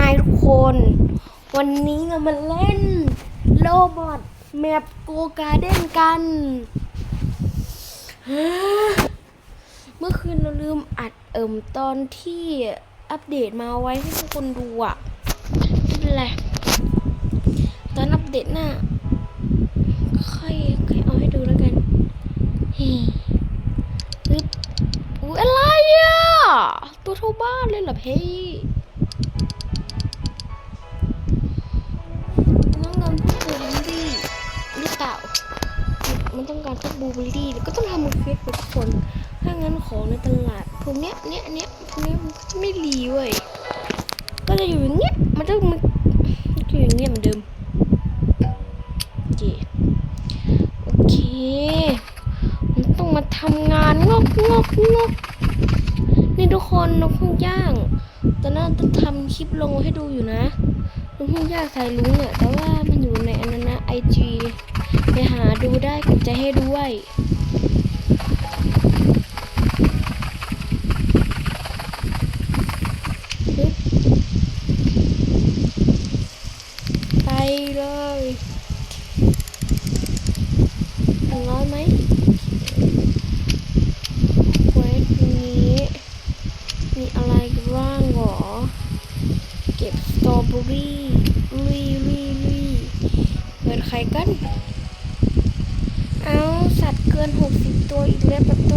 ายทุกคน วันนี้เรามาเล่นโลบอทแมปโกการเด้นกัน เมื่อคืนเราลืมอัดเอิ่มตอนที่อัปเดตมาไว้ให้ทุกคนดูอะไม่เป็นไรตอนอัปเดตหน้าค่อยค่อยเอาให้ดูแล้วกันเฮ้ปึ๊บอุ้ยอะไรอะตัวเท่าบ้านเลยเหรอเพ่ มันต้องการพวกบูเบอร์รี่แล้วก็ต้องทำมันเฟสทุกคน ถ้างั้นของในตลาดพวกเนี้ยเนี้ยเนี้ยพวกเนี้ยมันก็จะไม่รีเว้ย ก็จะอยู่อย่างเงี้ย มันจะมันจะอยู่อย่างเงี้ยเหมือนเดิมโอเคโอเคมันต้องมาทำงานงอกงอกงอกนี่ทุกคนนกพึ่งย่างตอนนั้นจะทำคลิปลงให้ดูอยู่นะลุงพิ่งย่ากใส่ลุงอะแต่ว่ามันอยู่ในอันนั้นนะไอจี ไปหาดูได้กดใจให้ด้วยไปเลยหนึ่งร้อยไหมไว้ตรงนี้ มีอะไรกันบ้างหรอ เก็บสตรอเบอรี่ลุยลุยลุยเปิดไข่กัน เอาสัตว์เกินหกสิบตัวอีกแล้วปะโต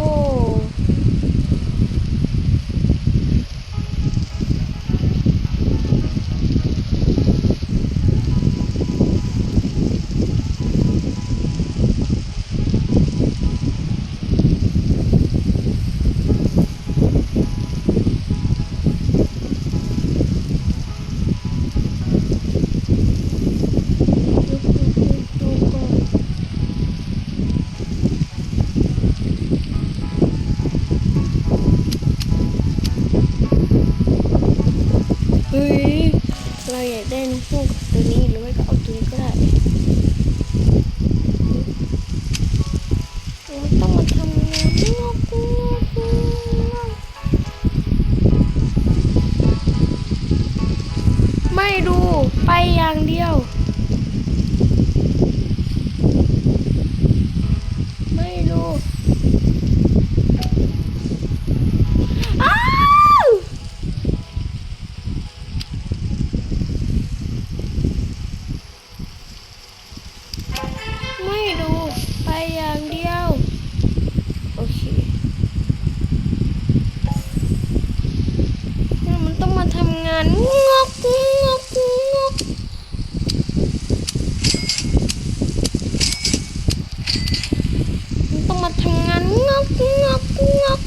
มาทำงานงอกงอกงอก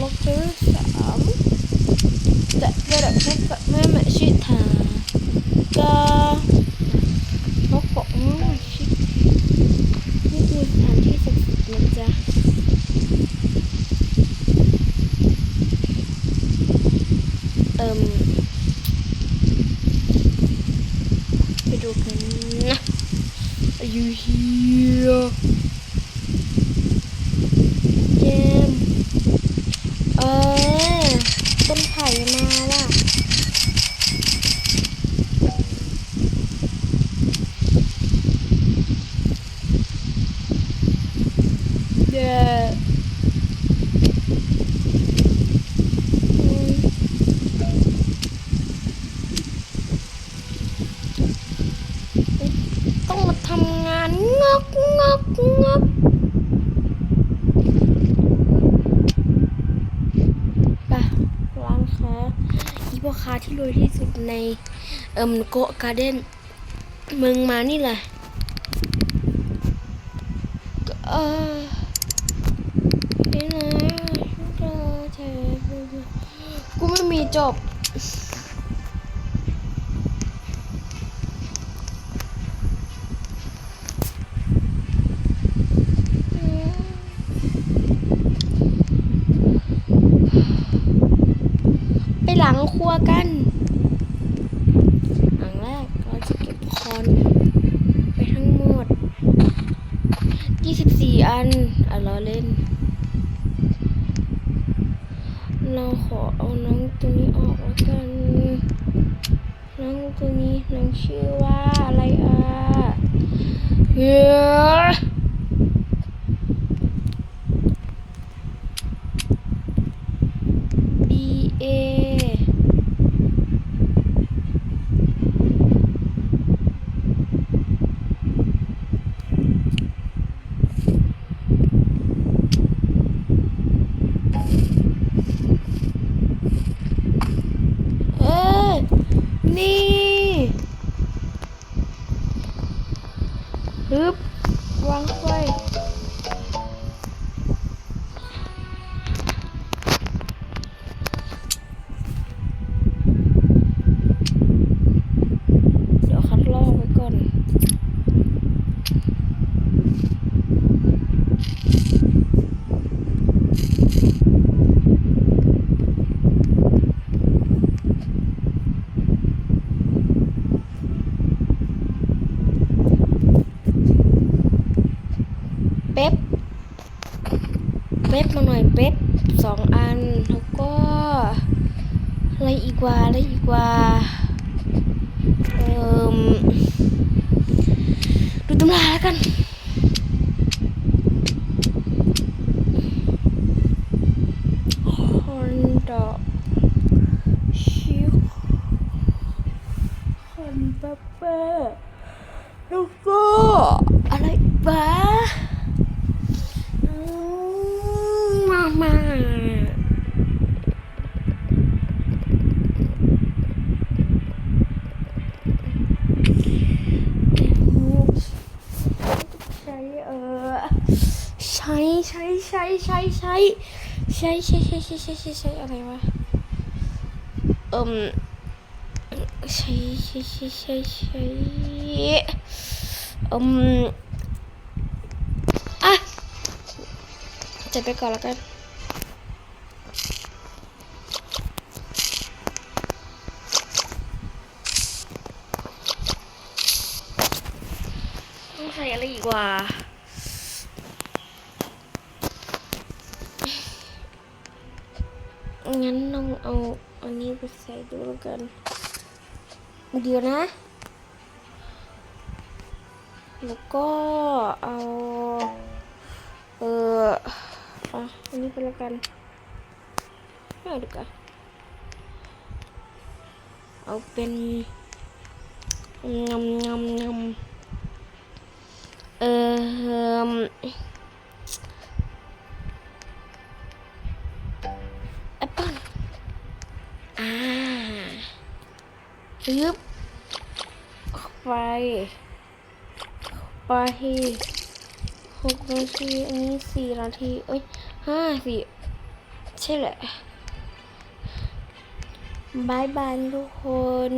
ล็อกเตอร์สามจะระดับแม่แม่ชิทาก็บอกแม่แม่ชินี่คือสถานที่ศักดิ์สิทธิ์นะจ๊ะ เอิ่มไปดูกันนะ Are you here เกมเออต้นไผ่มาว่ะเด้ออืม ต้องมาทำงานงอกงอกงอกไปร้านค้าอีพ่อค้าที่ รวยที่สุดในเอิมโกะการ์เด้นเมืองมานี่แหละเออไปไหนอะเจอเธอกูไม่มีจบไปหลังครัวกันหลังแรกเราจะเก็บคอนไปทั้งหมด 24 อัน อะ เราขอเอาน้องตัวนี้ออกแล้วกันน้องตัวนี้น้องชื่อว่าอะไรอะเฮ้ย B A เอะไรอีกว่าอะไรอีกว่าเอ่มดูตำราแล้วกันฮอนดาชิคฮอนเปเปอร์แล้วก็อะไรอีกวะ อืมมามาใช้เออใช้ ใช้ใช้ใช้ใช้ใช้ใช้ใช้ใช้ใช้ใช้อะไรวะเอิมใช้ใช้ใช้ใช้ใช้เอิมอะจัดไปก่อนแล้วกันต้องใส่อะไรอีกว่า งั้นลองเอาอันนี้ไปใส่ดูแล้วกัน เดี๋ยวนะ แล้วก็เอา เอออะอันนี้ไปแล้วกันไม่เอาดีกว่าเอาเป็นงำงำงำเออแอ อ่ายึบเข้าไปไปหกนาทีอันนี้สี่นาทีเอ้ยห้าสี่ใช่แหละบายบายทุกคน